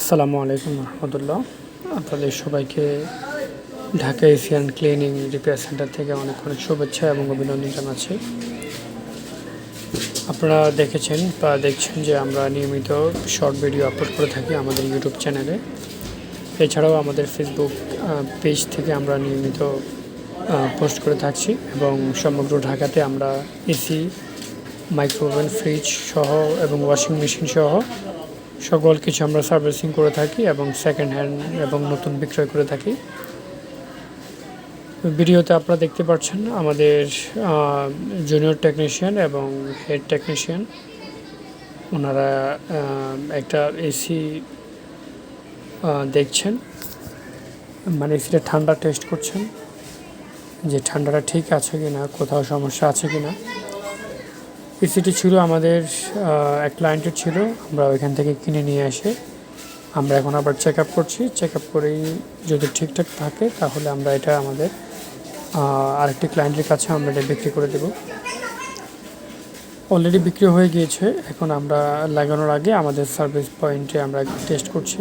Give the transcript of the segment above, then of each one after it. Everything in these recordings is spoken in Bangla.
আসসালামু আলাইকুম রহমতুল্লাহ। আপনাদের সবাইকে Dhaka Asian cleaning repair centre থেকে অনেক অনেক শুভেচ্ছা এবং অভিনন্দন জানাচ্ছি। আপনারা দেখেছেন বা দেখছেন যে আমরা নিয়মিত শর্ট ভিডিও আপলোড করে থাকি আমাদের ইউটিউব চ্যানেলে। এছাড়াও আমাদের ফেসবুক পেজ থেকে আমরা নিয়মিত পোস্ট করে থাকছি এবং সমগ্র ঢাকাতে আমরা এসি, মাইক্রোওভেন, ফ্রিজ সহ এবং ওয়াশিং মেশিন সহ সকল কিছু আমরা সার্ভিসিং করে থাকি এবং সেকেন্ড হ্যান্ড এবং নতুন বিক্রয় করে থাকি। ভিডিওতে আপনারা দেখতে পাচ্ছেন আমাদের জুনিয়র টেকনিশিয়ান এবং হেড টেকনিশিয়ান ওনারা একটা এসি দেখছেন। মানে এসিটা ঠান্ডা টেস্ট করছেন। যে ঠান্ডাটা ঠিক আছে কি না কোথাও সমস্যা আছে কি না এসিটি ছিল আমাদের এক ক্লায়েন্টের ছিল, আমরা ওইখান থেকে কিনে নিয়ে এসে আমরা এখন আবার চেক আপ করছি। চেক আপ করেই যদি ঠিকঠাক থাকে তাহলে আমরা এটা আমাদের আরেকটি ক্লায়েন্টের কাছে আমরা এটা বিক্রি করে দেব। অলরেডি বিক্রি হয়ে গিয়েছে, এখন আমরা লাগানোর আগে আমাদের সার্ভিস পয়েন্টে আমরা টেস্ট করছি।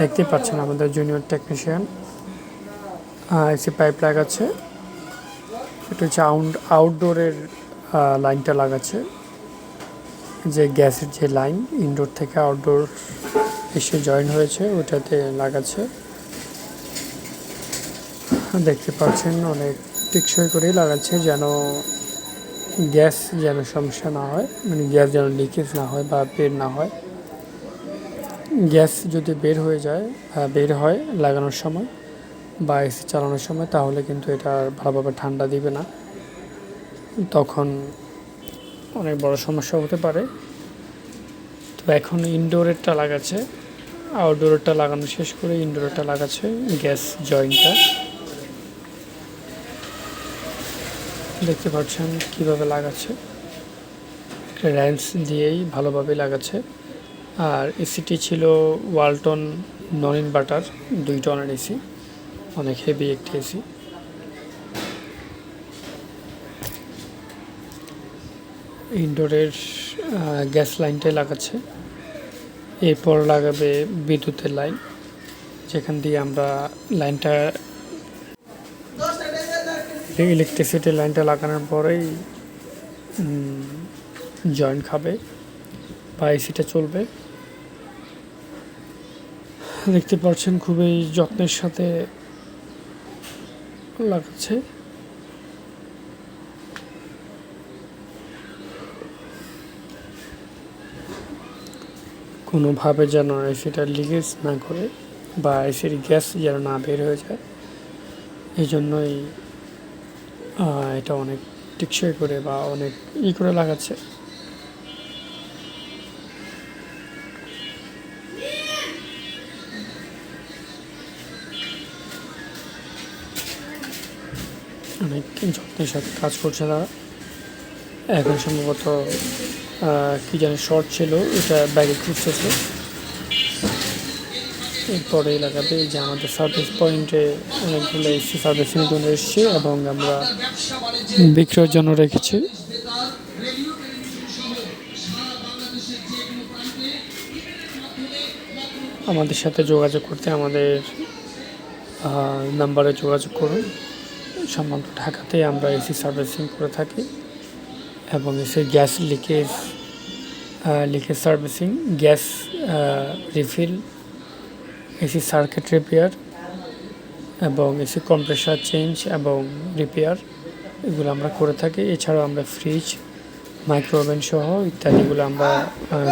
দেখতে পাচ্ছেন আমাদের জুনিয়র টেকনিশিয়ান এসি পাইপ লাগাচ্ছে। এটা হচ্ছে আউট আউটডোরের লাইনটা লাগাচ্ছে। যে গ্যাসের যে লাইন ইনডোর থেকে আউটডোর এসে জয়েন হয়েছে, ওটাতে লাগাচ্ছে। দেখতে পাচ্ছেন, অনেক টেকসই করেই লাগাচ্ছে, যেন গ্যাস যেন সমস্যা না হয় মানে গ্যাস যেন লিকেজ না হয় বা বের না হয়। গ্যাস যদি বের হয়ে যায় বের হয় লাগানোর সময় বা এসি চালানোর সময়, তাহলে কিন্তু এটা ভালোভাবে ঠান্ডা দিবে না। তখন অনেক বড় সমস্যা হতে পারে। তো এখন ইনডোরেরটা লাগাচ্ছে আউটডোরেরটা লাগানো শেষ করে ইনডোরেরটা লাগাচ্ছে গ্যাস জয়েন্টটা দেখতে পাচ্ছেন কীভাবে লাগাচ্ছে। র্যান্স দিয়েই ভালোভাবে লাগাচ্ছে। আর এসিটি ছিল ওয়ালটন নন ইনভার্টার দুই টনের এসি অনেক হেভি একটি এসি ইনডোরের গ্যাস লাইনটাই লাগাচ্ছে। এরপর লাগাবে বিদ্যুতের লাইন, যেখান দিয়ে আমরা লাইনটা ইলেকট্রিসিটি লাইনটা লাগানোর পরেই জয়েন্ট খাবে বা এসিটা চলবে। দেখতে পাচ্ছেন খুবই যত্নের সাথে লাগাচ্ছে। কোনোভাবে যেন এসিটা লিকেজ না করে বা এসির গ্যাস যেন না বের হয়ে যায় এই জন্যই এটা অনেক টেকসই করে বা অনেক ই করে লাগাচ্ছে। অনেক যত্নের সাথে কাজ করছে তারা। এখন সম্ভবত কি জানি শর্ট ছিল, এটা ব্যাগে খুঁজতেছে। এরপরে এই যে আমাদের সার্ভিস পয়েন্টে অনেকগুলো এসি সার্ভিসিং জন্য এসছে এবং আমরা বিক্রয়ের জন্য রেখেছি। আমাদের সাথে যোগাযোগ করতে আমাদের নাম্বারে যোগাযোগ করুন। সম্ভবত ঢাকাতে আমরা এসি সার্ভিসিং করে থাকি। এবং এসে gas leakage leakage servicing gas refill AC circuit repair এবং এসি কম্প্রেসার চেঞ্জ এবং রিপেয়ার এগুলো আমরা করে থাকি। এছাড়াও আমরা ফ্রিজ মাইক্রোওভেন সহ ইত্যাদিগুলো আমরা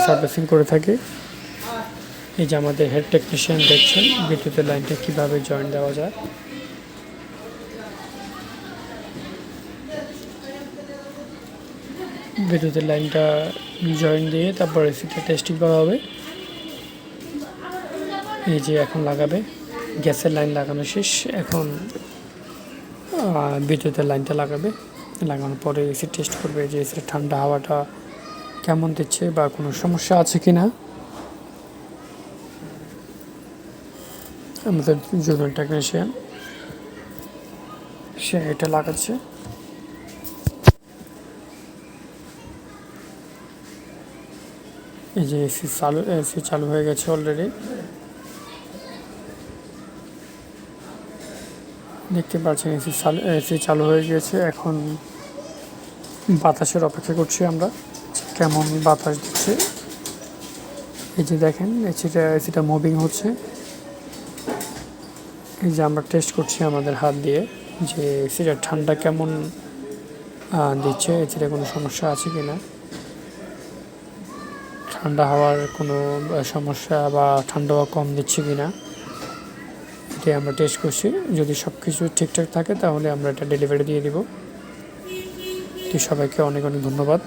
সার্ভিসিং করে থাকি। এই যে আমাদের হেড টেকনিশিয়ান দেখছেন, বিদ্যুতের লাইনটা কীভাবে জয়েন দেওয়া যায়। বিদ্যুতের লাইনটা জয়েন দিয়ে তারপর এসিটা টেস্টিং করা হবে। এই যে এখন লাগাবে, গ্যাসের লাইন লাগানো শেষ, এখন বিদ্যুতের লাইনটা লাগাবে। লাগানোর পরে এসি টেস্ট করবে যে এসির ঠান্ডা হাওয়াটা কেমন দিচ্ছে বা কোনো সমস্যা আছে কি না আমাদের জুনিয়র টেকনিশিয়ান সে এটা লাগাচ্ছে। এই যে এসি চালু এসি চালু হয়ে গেছে অলরেডি দেখতে পাচ্ছেন এসি চালু এসি চালু হয়ে গেছে। এখন বাতাসের অপেক্ষা করছি আমরা কেমন বাতাস দিচ্ছে। এই যে দেখেন, এসিটা এসিটা মুভিং হচ্ছে। এই যে আমরা টেস্ট করছি আমাদের হাত দিয়ে যে এসিটা ঠান্ডা কেমন দিচ্ছে, এসিটা কোনো সমস্যা আছে কি না ঠান্ডা হওয়ার কোনো সমস্যা বা ঠান্ডা হওয়া কম দিচ্ছে কি না এটি আমরা টেস্ট করছি। যদি সব কিছু ঠিকঠাক থাকে, তাহলে আমরা এটা ডেলিভারি দিয়ে দিব। তো সবাইকে অনেক অনেক ধন্যবাদ।